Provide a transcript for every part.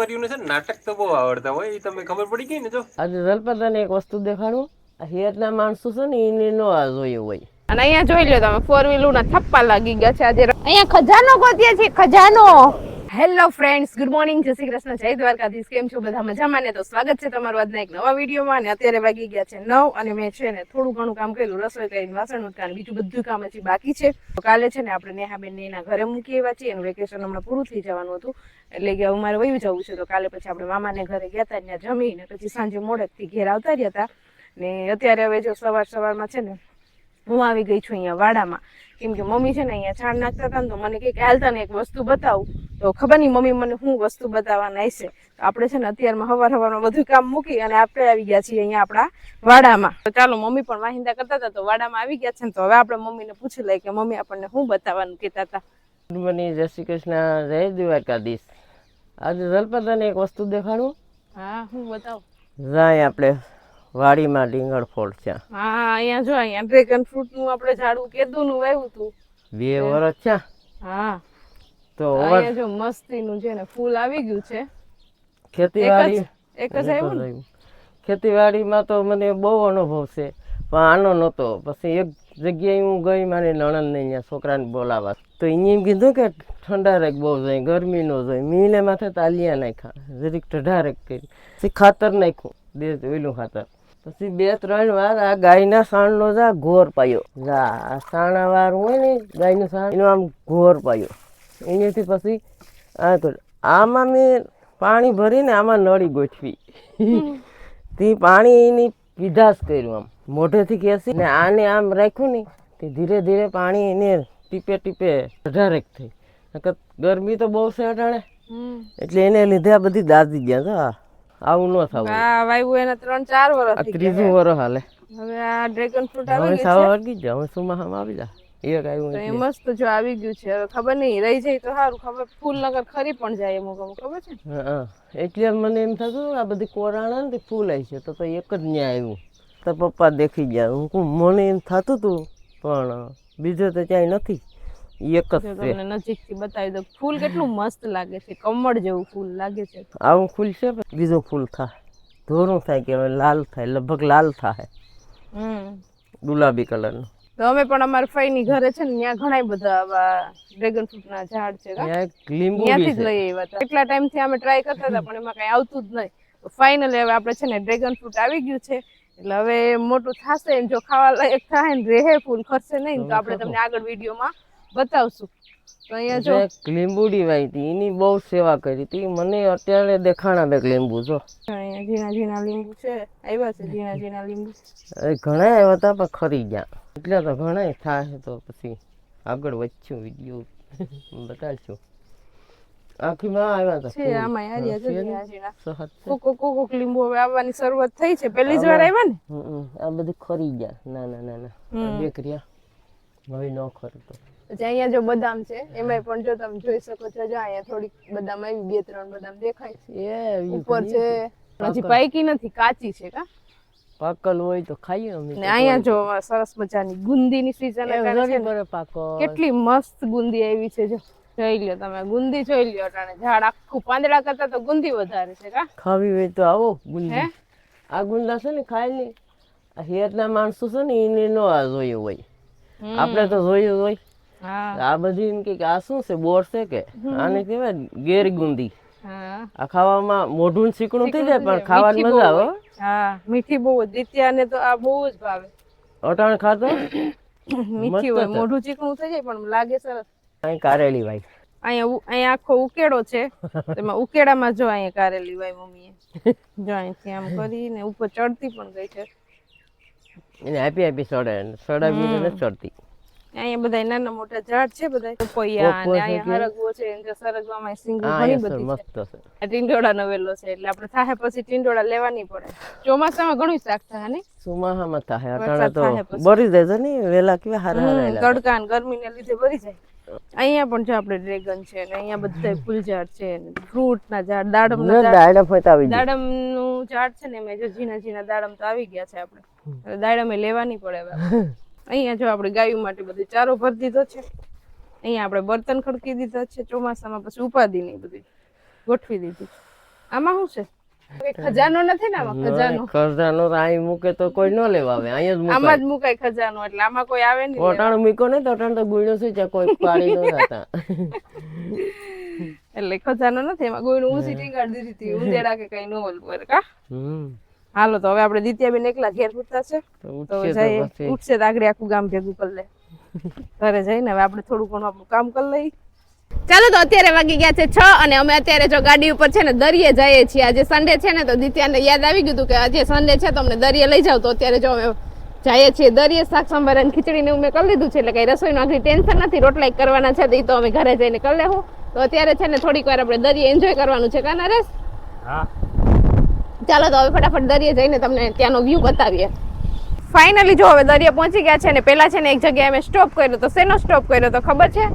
છોકરીઓને છે નાટક તો બહુ આવડતા હોય એ તમે ખબર પડી ગઈ ને જો? આજે જલપદાને એક વસ્તુ દેખાડું હિયરના માણસો છે ને એને નો આ જોયું હોય. અને અહીંયા જોઈ લો તમે ફોર વ્હીલર ના થપ્પા લાગી ગયા છે આજે. અહીંયા ખજાનો ગોતીએ છીએ ખજાનો. હેલો ફ્રેન્ડ્સ ગુડ મોર્નિંગ જય શ્રી કૃષ્ણ, જય દ્વારકાધીશ. કેમ છો બધા મજામાં ને? તો સ્વાગત છે તમારું આજના એક નવા વિડીયોમાં અને અત્યારે વાગી ગયા છે નવ અને મેં છે ને થોડું ઘણું કામ કર્યું, રસોઈ કરીને વાસણ ઉટકાને બીજું બધું કામ હજી બાકી છે. તો કાલે છે ને આપણે નેહાબેન ને એના ઘરે મૂકી એવા છીએ. એનું વેકેશન હમણાં પૂરું થઈ જવાનું હતું. એટલે કે અમારે વયું જવું છે. તો કાલે પછી આપણે મામાને ઘરે ગયા હતા, ત્યાં જમીને પછી સાંજે મોડેકથી ઘેર આવતા રહ્યા હતા. ને અત્યારે હવે જો સવાર સવારમાં છે ને હું આવી ગઈ છું અહીંયા વાડામાં. કેમ કે મમ્મી છે ને અહીંયા છાણ નાખતા હતા ને તો મને કંઈક હાલતા ને એક વસ્તુ બતાવું. તો ખબર નહીં મમ્મી મને શું વસ્તુ બતાવવાના હશે. તો આપણે છે ને અત્યારમાં હવાર હવારમાં બધું કામ મૂકી અને આપણે આવી ગયા છીએ અહીંયા આપણા વાડામાં. તો ચાલો મમ્મી પણ વાહિંદા કરતા હતા તો વાડામાં આવી ગયા છે ને તો હવે આપણે મમ્મીને પૂછી લઈએ કે મમ્મી આપણને શું બતાવવાનું કહેતા હતા. મને જય શ્રી કૃષ્ણ. જય દ્વારકાધીશ. આજે જલપતાને એક વસ્તુ દેખાડું. હા હું બતાવું. જાય આપણે. વાડીમાં ડીંગળ ફોડ છે. હા અહીંયા જો અહીંયા ડ્રેગન ફ્રૂટનું આપણે ઝાડવું કેદુનું વાવ્યું હતું. બે વર્ષ છે? હા. તો અહીંયા જો મસ્તીનું છે ને ફૂલ આવી ગયું છે. ખેતીવાડી એક જ આવ્યું ખેતીવાડીમાં તો મને બહુ અનુભવ છે. પણ આનો નહોતો. પછી એક જગ્યાએ હું ગઈ મારી નણંદને અહીંયા છોકરાને બોલાવવા. તો એને એમ કીધું કે ઠંડા રેક બહુ જાય ગરમી નો જાય મીને માથે તાલિયા નાખ્યા. જરીક ઠંડારેક કરી. પછી ખાતર નાખ્યું. બે ઓઈલું ખાતર. પછી બે ત્રણ વાર આ ગાયના સાણનો જા ઘોર પાયો. જા આ સાણા વાર હોય ને ગાયનું સાણ એનો આમ ઘોર પાયો. એનાથી પછી આ તો આમાં મેં પાણી ભરીને આમાં નળી ગોઠવી. તે પાણી એની પીધાસ કર્યું આમ. મોઢેથી ખેંચી ને આને આમ રાખ્યું ને તે ધીરે ધીરે પાણી એને ટીપે ટીપે અઢારેક થઈ. ગરમી તો બહુ છે અટાણે એટલે એને લીધે આ બધી દાદી ગયા હતા. આવું ન થવું. આ વાયુ એના ત્રણ ચાર આ વર્ષ આ ત્રીજું વરસ હાલે. હવે આ ડ્રેગન ફ્રૂટ હવે આવી ગયું સાવા વળગી જ જા હવે સુમાહામાં આવી જા. એક આવ્યું તો એ મસ્ત જો આવી ગયું છે. હવે ખબર નહીં રહી જાય તો સારું. ખબર ફૂલ નગર ખરી પણ જાય એમ ખબર છે? હા. એટલે મને એમ થતું આ બધી કોરાણા ને ફૂલ આવી છે તો તો એક જ ન્યા આવ્યું. તો પપ્પા દેખી ગયા. હું મને એમ થતું હતું પણ બીજું તો ક્યાંય નથી. એક જ છે. તમને નજીકથી બતાવી દઉં ફૂલ કેટલું મસ્ત લાગે છે કમળ જેવું ફૂલ લાગે છે. આવું ફૂલ છે બીજો ફૂલ થાય. ધોરું થાય કે લાલ થાય લગભગ લાલ થાય. હમ. ગુલાબી કલરનું તો અમે પણ અમારા ફઈની ઘરે છે ને ત્યાં ઘણા બધા આવા ડ્રેગન ફ્રૂટ ના ઝાડ છે ત્યાંથી જ લઈ આવ્યા હતા. એટલા ટાઈમથી અમે ટ્રાય કરતા હતા પણ એમાં કઈ આવતું જ નહીં. ફાઇનલ હવે આપણે છે ને ડ્રેગન ફ્રૂટ આવી ગયું છે. એટલે હવે મોટું થશે જો ખાવા લાયક થાય ને રહે ફૂલ ખરશે નહીં તો આપણે તમને આગળ વિડીયોમાં બતાવશું. તો અહીંયા જો એક લીંબુડી વાઈ હતી એની બહુ સેવા કરી હતી. મને અત્યારે દેખાણા બે લીંબુ જો. અહીંયા ઝીણા ઝીણા લીંબુ છે. આવ્યા છે ઝીણા ઝીણા લીંબુ. એ ઘણા આવ્યા હતા પણ ખરી ગયા. એટલે તો ઘણા થાય તો પછી આગળ વધશું વીડિયો બતાડશું આખીમાં આવ્યા હતા છે આમાં આવ્યા છે ઝીણા ઝીણા. કોક કોક કોક લીંબુ હવે આવવાની શરૂઆત થઈ છે. પહેલી જ વાર આવ્યા ને? હમ, હમ. આ બધી ખરી ગયા. ના ના ના ના. બે કર્યા હવે ન ખરતો પછી અહીંયા જો બદામ છે એમાંય પણ જો તમે જોઈ શકો છો જો અહીંયા થોડીક બદામ આવી બે ત્રણ બદામ દેખાય છે. ઉપર છે હજી પાકી નથી કાચી છે કા? પાકલ હોય તો ખાઈએ અમે ને અહીંયા જો સરસ મજાની ગુંદીની સીઝન જરી પાકો. કેટલી મસ્ત ગુંદી આવી છે જો. જોઈ લ્યો તમે ગુંદી જોઈ લ્યો અટાણે. ઝાડ આખું પાંદડા કરતા તો ગુંદી વધારે છે કા? ખાવી હોય તો આવો ગુંદી. આ ગુંદા છે ને ખાય ને આ હેરના માણસો છે ને એને નો આ જોયું હોય. આપણે તો જોયું હોય. આ બધી એમ કે આ શું છે બોર છે કે? આને કહેવાય ગેર ગુંદી. આ ખાવામાં મોઢું ચીકણું થઈ જાય પણ ખાવાની મજા આવે હો. મીઠી બહુ દિત્યાને તો આ બહુ જ ભાવે. અટાણ ખાતો મીઠી હોય મોઢું ચીકણું થઈ જાય પણ લાગે સરસ. અહીં કારેલી ભાઈ અહીંયા અહીંયા આખો ઉકેડો છે. તેમાં ઉકેડામાં જો અહીંયા કારેલી ભાઈ મમ્મીએ. જો અહીંથી આમ કરીને ઉપર ચડતી પણ ગઈ છે. એને આપી આપી સડે સડાવીને નથી ચડતી. અહીંયા બધા નાના મોટા ઝાડ છે બધા. પપૈયા અને અહીંયા હરગવો છે એને સરગવામાં સિંગો ઘણી બધી મસ્ત છે. આ ટીંડોળા નવેલો છે એટલે આપણે થાય પછી ટીંડોળા લેવાની પડે. ચોમાસામાં ઘણું શાક થાય ને ચોમાસામાં થાહે અટાણા તો બરી જાય છે ને વેલા કેવા હારા હારા હમ, એલા. તડકા ગરમીને લીધે ભરી જાય. અહીંયા પણ જો આપણે ડ્રેગન છે ને અહીંયા બધા ફૂલ ઝાડ છે ફ્રૂટ ના ઝાડ દાડમ ના દાડમ હોય તો આવી દાડમનું ઝાડ છે ને મેં જો ઝીણા ઝીણા દાડમ તો આવી ગયા છે આપણે. દાડમ દાડમે લેવાની પડે હવે. અહીંયા જો આપણે ગાયો માટે બધું ચારો ભરી દીધો છે. અહીંયા આપણે બર્તન ખડકી દીધા છે ચોમાસામાં પછી ઉપાદી નહીં બધી ગોઠવી દીધી આમાં શું છે? ખજાનો નથી ને આમાં? ખજાનો. ખજાનો અહીં મૂકે તો કોઈ ન લેવા આવે અહીંયા જ આમાં જ મુકાય ખજાનો એટલે આમાં કોઈ આવે નહીં. ઓટાણ મૂકો ને તો ઓટાણ તો ગુણ્યો શું છે? કોઈ પાડી ન જતા. એટલે ખજાનો નથી એમાં કોઈનું ઊંચી ટીંગાડી દીધી હતી ઉંદેડા કે કઈ ન ઓલું કરે કા? હમ. હાલો તો હવે આપણે દિત્યાબેન એકલા ઘેર પૂછતા છે તો જઈએ ઉઠશે તો આગળ આખું ગામ ભેગું કરી લે. ઘરે જઈને હવે આપણે થોડું ઘણું આપણું કામ કરી લઈએ. ચાલો તો અત્યારે વાગી ગયા છે છ અને અમે અત્યારે જો ગાડી ઉપર છે ને દરિયે જઈએ છીએ. આજે સન્ડે છે ને તો દિત્યાને યાદ આવી ગયું કે આજે સન્ડે છે તો અમને દરિયે લઈ જાવ તો અત્યારે જો અમે જઈએ છીએ દરિયે શાક સંભાર અને ખીચડી ને મેં કરી લીધું છે એટલે કઈ રસોઈનું આખી ટેન્શન નથી. રોટલા કરવાના છે તો એ તો અમે ઘરે જઈને કરી લેવું તો અત્યારે છે ને થોડીક વાર આપણે દરિયે એન્જોય કરવાનું છે કાના નરેશ? હા. ચાલો તો હવે ફટાફટ દરિયે જઈને તમને ત્યાંનો વ્યૂ બતાવીએ. ફાઇનલી જો હવે દરિયા પહોંચી ગયા છે ને પેલા છે ને એક જગ્યાએ અમે સ્ટોપ કર્યો તો શેનો સ્ટોપ કર્યો તો ખબર છે?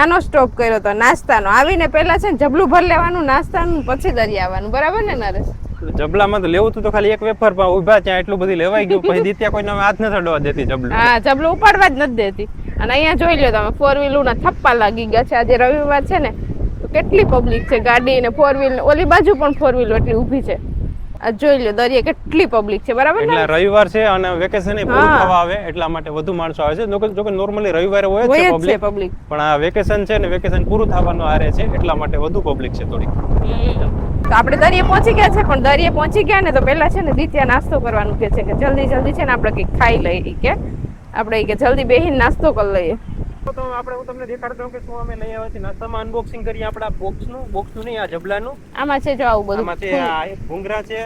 આનો સ્ટોપ કર્યો તો નાસ્તાનો. આવીને પહેલાં છે ને જબલું ભર લેવાનું નાસ્તાનું પછી દરિયા આવવાનું. બરાબર ને નરેશ? જબલામાં તો લેવું હતું તો ખાલી એક વેફર પણ ઊભા ત્યાં એટલું બધું લેવાઈ ગયું પછી દિત્યા કોઈને હાથ નથી અડવા દેતી જબલું. હા જબલું ઉપાડવા જ નથી દેતી. અને અહીંયા જોઈ લો તમે ફોર વ્હીલના થપ્પા લાગી ગયા છે. આજે રવિવાર છે ને તો કેટલી પબ્લિક છે ગાડી ને ફોર વ્હીલ ઓલી બાજુ પણ ફોર વ્હીલ એટલી ઊભી છે. આ જોઈ લો દરિયા કેટલી પબ્લિક છે બરાબર એટલે રવિવાર છે અને વેકેશન પૂરું. થવા આવે એટલા માટે વધુ માણસો આવે છે. જોકે જોકે નોર્મલી રવિવારે હોય છે પબ્લિક પબ્લિક પણ આ વેકેશન છે ને વેકેશન પૂરું થવાનું આરે છે એટલા માટે વધુ પબ્લિક છે થોડી તો આપણે દરિયે પહોંચી ગયા છે પણ દરિયે પહોંચી ગયા ને તો પહેલા છે ને દિત્યા નાસ્તો કરવાનું કે છે કે જલ્દી જલ્દી છે ને આપણે કંઈક ખાઈ લઈએ કે. આપણે કે જલ્દી બેહીને નાસ્તો કરી લઈએ. તો આપણે હું તમને દેખાડતો કે શું અમે લઈ આવ્યા છીએ. નાસ્તામાં અનબોક્સિંગ કરી આપણા બોક્સનું બોક્સનું નહીં આ જબલાનું. આમાં છે જો આવું બધું. આમાં છે આ એક ભૂંગરા છે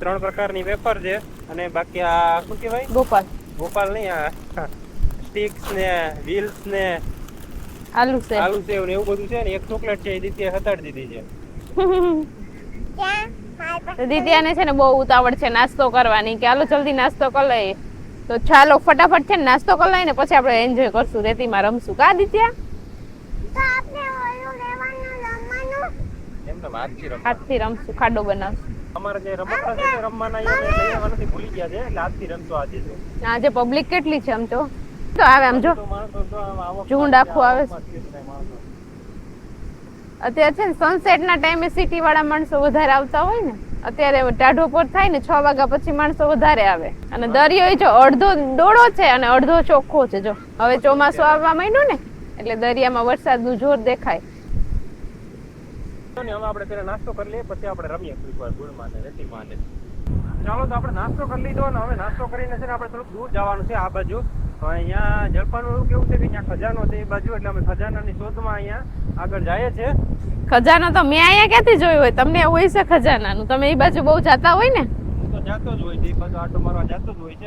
ત્રણ પ્રકારની વેફર છે અને બાકી આ શું કહેવાય? ગોપાલ. ગોપાલ નહીં આ સ્ટિક્સ ને વ્હીલ્સ ને આલુ છે. આલુ સેવ ને એવું બધું છે ને એક ચોકલેટ છે એ દીદી હટાડી દીધી છે. દિત્યાને છે ને બહુ ઉતાવળ છે નાસ્તો કરવાની કે હાલો જલ્દી નાસ્તો કરી લઈએ તો ચાલો ફટાફટ છે નાસ્તો કરી લઈને પછી આપણે એન્જોય કરશું. રેતીમાં રમશું. કા દિત્યા એમને હાથથી રમશું ખાડો બનાવશું. અમારે જે રમકડા છે રમવાના અહીંયા લઈ આવવાનાથી ભૂલી ગયા છે એટલે હાથથી રમતો આજે છે આજે પબ્લિક કેટલી છે આમ તો? તો આવે આમ જો. ઝુંડ આખું આવે. અત્યારે છે ને સનસેટ ના ટાઈમે સિટી વાળા માણસો વધારે આવતા હોય ને અત્યારે ટાઢો પર થાય ને છ વાગ્યા પછી માણસો વધારે આવે. અને દરિયો જો અડધો ડોળો છે અને અડધો ચોખ્ખો છે, જો. હવે ચોમાસું આવવા માંડ્યું ને, એટલે દરિયામાં વરસાદનું જોર દેખાય. હવે આપણે પેલા નાસ્તો કરી લઈએ, પછી આપણે રમીએ વાર ગુણમાં ને રેતીમાં ને. ચાલો તો આપણે નાસ્તો કરી લીધો ને, હવે નાસ્તો કરીને છે ને આપણે થોડુંક દૂર જવાનું છે, આ બાજુ. અહીંયા જલપાનું કેવું છે કે અહીંયા ખજાનો છે એ બાજુ, એટલે અમે ખજાનાની શોધમાં અહીંયા આગળ જઈએ છે ખજાનો તો મેં અહીંયા ક્યાંથી જોયું હોય? તમને એવું હોય છે ખજાનાનું? તમે એ બાજુ બહુ જાતા હોય ને?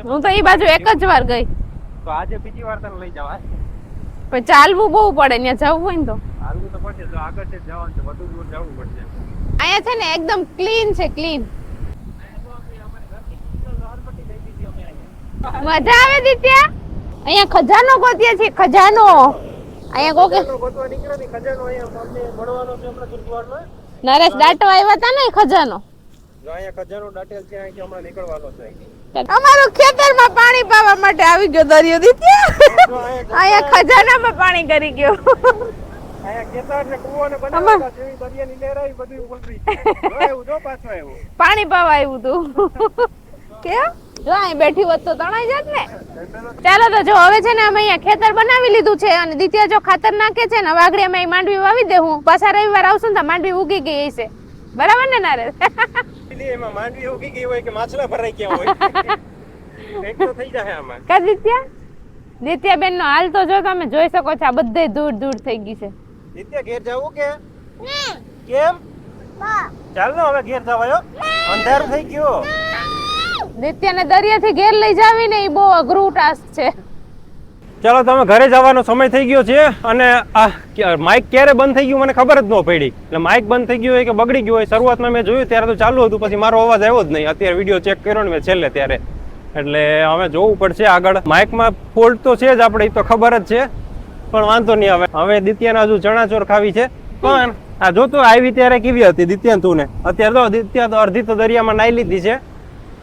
હું તો એ બાજુ તો એક જ વાર ગઈ. તો આજે બીજી વાર તને લઈ જવા પણ ચાલવું બહુ પડે ને જવું હોય ને તો. ચાલવું તો પડશે જો આગળ છે જવાનું છે વધુ દૂર જવું પડશે. અહીંયા છે ને એકદમ ક્લીન છે ક્લીન. મજા આવે દિત્યા? અહીંયા ખજાનો ગોતીએ છીએ ખજાનો. અહીંયા કોકે? ખજાનો ખજાનો નરેશ ડાટો આવ્યા હતા ને ખજાનો? ખજાનો. અમારું ખેતરમાં પાણી પાવા માટે આવી ગયો દરિયો દિત્યા અહીંયા ખજાનામાં પાણી કરી ગયો. ખેતર પાણી પાવા આવ્યું તું. કેમ? જો અહીં બેઠી હોત તો તણાઈ જાત ને. ચાલો તો જો હવે છે ને અમે અહીંયા ખેતર બનાવી લીધું છે અને દિત્યા જો ખાતર નાખે છે ને વાઘડી આગળ અમે માંડવી વાવી દેવું પાછા રવિવાર આવશું ને તો માંડવી ઉગી ગઈ હશે. બરાબર ને નારે એમાં માંડવી ઉગી ગઈ હોય કે માછલા ભરાઈ ગયા હોય? તો થઈ જાય આમાં. કા દિત્યા દિત્યા બેન નો હાલ તો જો તમે જોઈ શકો છો આ બધે દૂર દૂર થઈ ગઈ છે. નિત્ય ઘેર જવું કે? કેમ? ચાલ ને હવે ઘેર જવાયો અંધારું થઈ ગયું. દિત્યાને દરિયાથી ઘેર લઈ જાવી ને એ બહુ અઘરું ટાસ્ક છે. ચાલો, તમે ઘરે જવાનો સમય થઈ ગયો છે અને આ માઇક ક્યારે બંધ થઈ ગયું મને ખબર જ ન પડી. એટલે માઇક બંધ થઈ ગયું હોય કે બગડી ગયું હોય, શરૂઆતમાં મેં જોયું, ત્યારે તો ચાલુ હતું, પછી મારો અવાજ આવ્યો જ નહીં. અત્યારે વીડિયો ચેક કર્યો ને મેં છેલ્લે ત્યારે. એટલે હવે જોવું પડશે આગળ. માઇકમાં ફોલ્ટ તો છે જ આપણે એ તો ખબર જ છે. પણ વાંધો નહીં હવે. હવે દિત્યાના હજુ ચણાચોર ખાવી છે. પણ આ જોતો આવી ત્યારે કેવી હતી દિત્યાન તું ને? અત્યારે તો દિત્યા તો અડધી તો દરિયામાં નાઈ લીધી છે.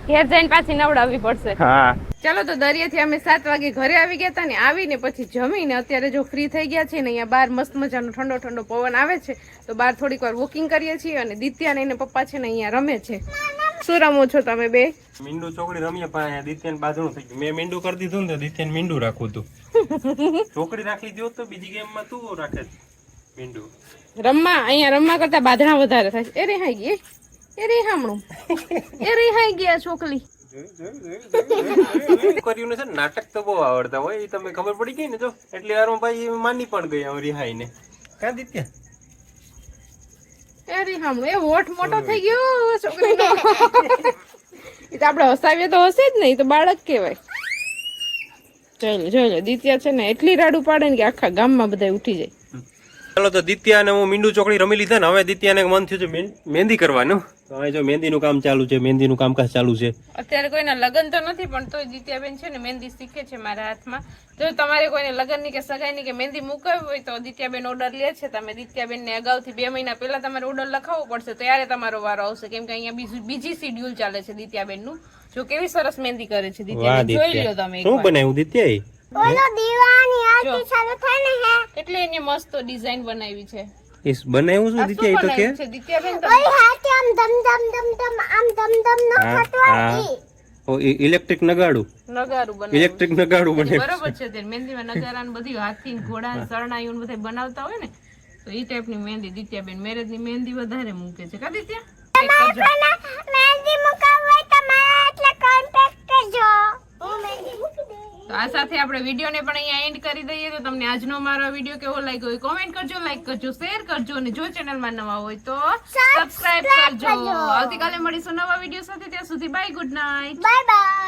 ઘેર જઈને પાછી નવડાવવી પડશે. હા. ચાલો તો દરિયાથી અમે સાત વાગે ઘરે આવી ગયા હતા ને આવીને પછી જમીને અત્યારે જો ફ્રી થઈ ગયા છે ને અહીંયા બહાર મસ્ત મજાનો ઠંડો ઠંડો પવન આવે છે તો બહાર થોડીક વાર વોકિંગ કરીએ છીએ અને દિત્યાને એને પપ્પા છે ને અહીંયા રમે છે. શું રમો છો તમે બે? મીંડું ચોકડી રમીએ પણ દિત્યાને બાજણું થઈ ગયું. મેં મીંડું કરી દીધું ને દિત્યાને મીંડું રાખવું હતું. ચોકડી રાખી દો તો બીજી ગેમમાં તું રાખે મીંડું. રમવા અહીંયા રમવા કરતા બાધણા વધારે થાય એ રે હા ગઈ એ રે હામણું એ રે હાઈ ગયા છોકરી કર્યું છે? નાટક તો બહુ આવડતા હોય એ તમે ખબર પડી ગઈ ને જો એટલી યાર ભાઈ માની પણ ગઈ આમ રિહાઈને ક્યાં દિત્યા? એ રે એ વોટ મોટો થઈ ગયો છોકરીનો. એ તો આપણે હસાવીએ તો હસે જ નહીં તો બાળક કહેવાય. જોઈ લો જોઈ લો દિત્યા છે ને એટલી રાડું પાડે ને કે આખા ગામમાં બધા ઉઠી જાય. ચાલો તો દિત્યા ને હું મીંડું ચોકડી રમી લીધા ને હવે દિત્યાને મન થયું છે મહેંદી કરવાનું. તો હવે જો મહેંદીનું કામ ચાલુ છે મહેંદીનું કામકાજ ચાલુ છે. અત્યારે કોઈના લગ્ન તો નથી પણ તો દિત્યાબેન છે ને મહેંદી શીખે છે મારા હાથમાં. જો તમારે કોઈને લગ્નની કે સગાઈની કે મહેંદી મૂકવી હોય તો દિત્યાબેન ઓર્ડર લે છે. તમે દિત્યાબેનને અગાઉથી બે મહિના પહેલા તમારે ઓર્ડર લખાવવો પડશે ત્યારે તમારો વારો આવશે. કેમ કે અહીંયા બીજું બીજી શિડ્યુલ ચાલે છે દિત્યાબેનનું. જો કેવી સરસ મહેંદી કરે છે દિત્યાબેન. જોઈ લો દિત્યા તમે શું. બનાવ્યું દિત્યાએ? હે? એટલે એને મસ્ત ડિઝાઇન બનાવી છે. એ બનાવ્યું શું દિત્યા તો કે? બનાવ્યું આમ દિત્યાબેન તમે ન હા ઓ ઇલેક્ટ્રિક નગાડું. નગાડું બને ઇલેક્ટ્રિક નગાડું બને. બરોબર છે તે મહેંદીમાં નગારા ને બધી હાથી ને ઘોડા ને શરણાઈઓ ને બધા બનાવતા હોય ને તો એ ટાઈપની મહેંદી દિત્યાબેન. મેરેજની મહેંદી વધારે મૂકે છે. કા દિત્યા? સાથે આપણે વીડિયો ને પણ અહીંયા એન્ડ કરી દઈએ તો તમને આજનો મારો વીડિયો કેવો લાગ્યો હોય કોમેન્ટ કરજો લાઈક કરજો શેર કરજો અને જો ચેનલમાં નવા હોય તો સબસ્ક્રાઇબ કરજો. આવતીકાલે મળીશું નવા વીડિયો સાથે. ત્યાં સુધી bye good night bye bye.